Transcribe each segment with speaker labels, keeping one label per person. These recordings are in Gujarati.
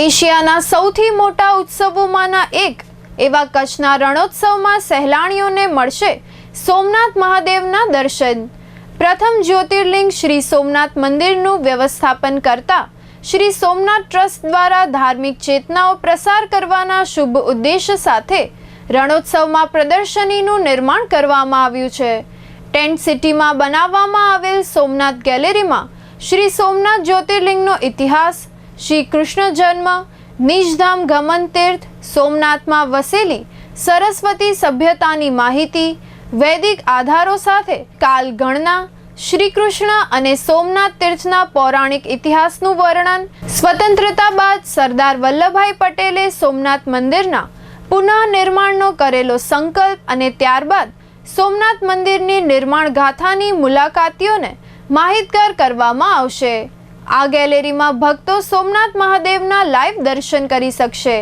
Speaker 1: એશિયાના સૌથી મોટા ઉત્સવોમાંના એક એવા કચ્છના રણોત્સવમાં સહેલાણીઓને મળશે સોમનાથ મહાદેવના દર્શન. પ્રથમ જ્યોતિર્લિંગ શ્રી સોમનાથ મંદિરનું વ્યવસ્થાપન કરતા શ્રી સોમનાથ ટ્રસ્ટ દ્વારા ધાર્મિક ચેતનાઓ પ્રસાર કરવાના શુભ ઉદ્દેશ સાથે રણોત્સવમાં પ્રદર્શનીનું નિર્માણ કરવામાં આવ્યું છે. ટેન્ટ સિટીમાં બનાવવામાં આવેલ સોમનાથ ગેલેરીમાં શ્રી સોમનાથ જ્યોતિર્લિંગનો ઇતિહાસ શ્રી કૃષ્ણ જન્મ, નિજધામ ગમન તીર્થ, સોમનાથમાં વસેલી, સરસ્વતી સભ્યતાની માહિતી, વૈદિક આધારો સાથે કાલ ગણના શ્રી કૃષ્ણ અને સોમનાથ તીર્થના પૌરાણિક ઇતિહાસનું વર્ણન, સ્વતંત્રતા બાદ સરદાર વલ્લભભાઈ પટેલે સોમનાથ મંદિરના પુનઃનિર્માણનો કરેલો સંકલ્પ અને ત્યારબાદ સોમનાથ મંદિરની નિર્માણ ગાથાની મુલાકાતીઓને માહિતગાર કરવામાં આવશે. આ ગેલેરીમાં ભક્તો સોમનાથ મહાદેવના લાઈવ દર્શન કરી શકશે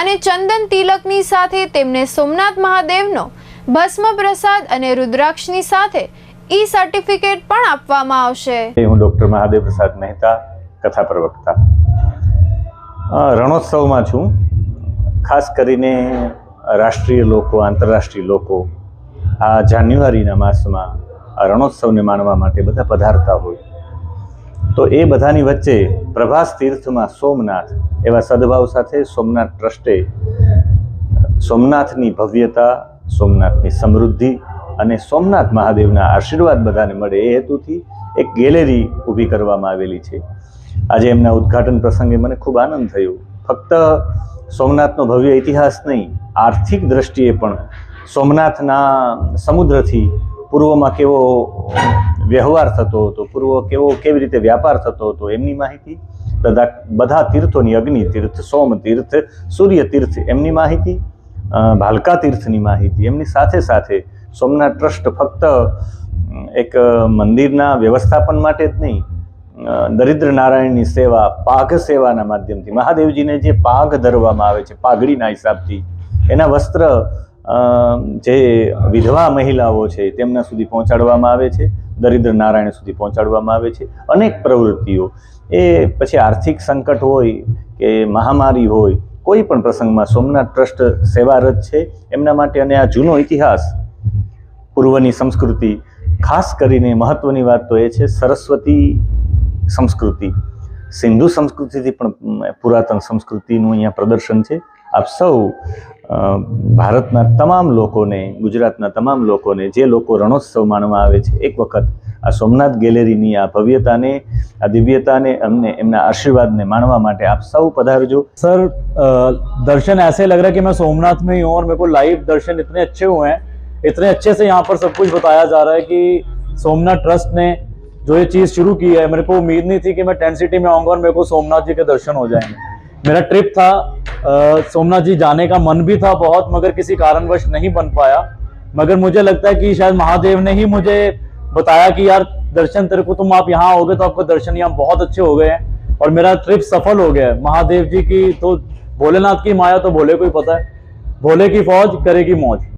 Speaker 1: અને ચંદન તિલકની સાથે તેમને સોમનાથ મહાદેવનો ભસ્મ પ્રસાદ અને રુદ્રાક્ષની સાથે ઈ સર્ટિફિકેટ પણ આપવામાં આવશે.
Speaker 2: હું ડૉક્ટર મહાદેવ પ્રસાદ મહેતા, કથા પ્રવક્તા. રણોત્સવમાં છું. ખાસ કરીને રાષ્ટ્રીય લોકો, આંતરરાષ્ટ્રીય લોકો આ જાન્યુઆરીના માસમાં રણોત્સવને માણવા માટે બધા પધારતા હોય. તો એ બધાની વચ્ચે પ્રભાસ તીર્થમાં સોમનાથ, એવા સદભાવ સાથે સોમનાથ ટ્રસ્ટે સોમનાથની ભવ્યતા, સોમનાથની સમૃદ્ધિ અને સોમનાથ મહાદેવના આશીર્વાદ બધાને મળે એ હેતુથી એક ગેલેરી ઊભી કરવામાં આવેલી છે. આજે એમના ઉદ્ઘાટન પ્રસંગે મને ખૂબ આનંદ થયો. ફક્ત સોમનાથનો ભવ્ય ઇતિહાસ નહીં, આર્થિક દ્રષ્ટિએ પણ સોમનાથના સમુદ્રથી પૂર્વમાં કેવો વ્યવહાર થતો હતો? પૂર્વ કેવો, કેવી રીતે વ્યાપાર થતો હતો? એમની માહિતી? બધા બધા તીર્થોની અગ્નિ તીર્થ, સોમ તીર્થ, સૂર્ય તીર્થ, એમની માહિતી? ભાલકા તીર્થની માહિતી? એમની સાથે સાથે સોમનાથ ટ્રસ્ટ ફક્ત એક મંદિરના વ્યવસ્થાપન માટે જ નહીં દરિદ્ર નારાયણની સેવા, પાઘ સેવાના માધ્યમથી, મહાદેવજીને જે પાઘ ધરવામાં આવે છે, પાઘડીના હિસાબથી, એના વસ્ત્ર જે વિધવા મહિલાઓ છે, તેમના સુધી પહોંચાડવામાં આવે છે, દરિદ્ર નારાયણ સુધી પહોંચાડવામાં આવે છે. અનેક પ્રવૃત્તિઓ. એ પછી આર્થિક સંકટ હોય કે મહામારી હોય, કોઈ પણ પ્રસંગમાં સોમનાથ ટ્રસ્ટ સેવારત છે. એમના માટે અને આ જૂનો ઇતિહાસ, પૂર્વની સંસ્કૃતિ, ખાસ કરીને મહત્વની વાત તો એ છે, સરસ્વતી સંસ્કૃતિ. સિંધુ સંસ્કૃતિથી પણ પુરાતન સંસ્કૃતિનું અહીંયા પ્રદર્શન છે. આપ સૌ ભારતના તમામ લોકોને ગુજરાતના તમામ લોકોને જે લોકો રણોત્સવ માણવા આવે છે એક વખત આ સોમનાથ ગેલેરીની આ ભવ્યતાને આ દિવ્યતાને અમને એમના આશીર્વાદને માણવા માટે આપ સૌ પધારજો
Speaker 3: सर अ, दर्शन ऐसे लग रहा है कि मैं सोमनाथ में ही हूँ और मेरे को लाइव दर्शन इतने अच्छे हुए हैं इतने अच्छे से यहाँ पर सब कुछ बताया जा रहा है कि सोमनाथ ट्रस्ट ने जो ये चीज़ शुरू की है मेरे को उम्मीद नहीं थी कि मैं टेंट सिटी में आऊँगा और मेरे को सोमनाथ जी के दर्शन हो जाएंगे मेरा ट्रिप था सोमनाथ जी जाने का मन भी था बहुत, मगर किसी कारणवश नहीं बन पाया। मगर मुझे लगता है कि शायद महादेव ने ही मुझे बताया कि यार, दर्शन तेरे को, तुम आप यहाँ हो गए तो आपके दर्शन यहाँ बहुत अच्छे हो गए हैं और मेरा ट्रिप सफल हो गया है। महादेव जी की तो भोलेनाथ की माया तो भोले को ही पता है। भोले की फौज करेगी मौज।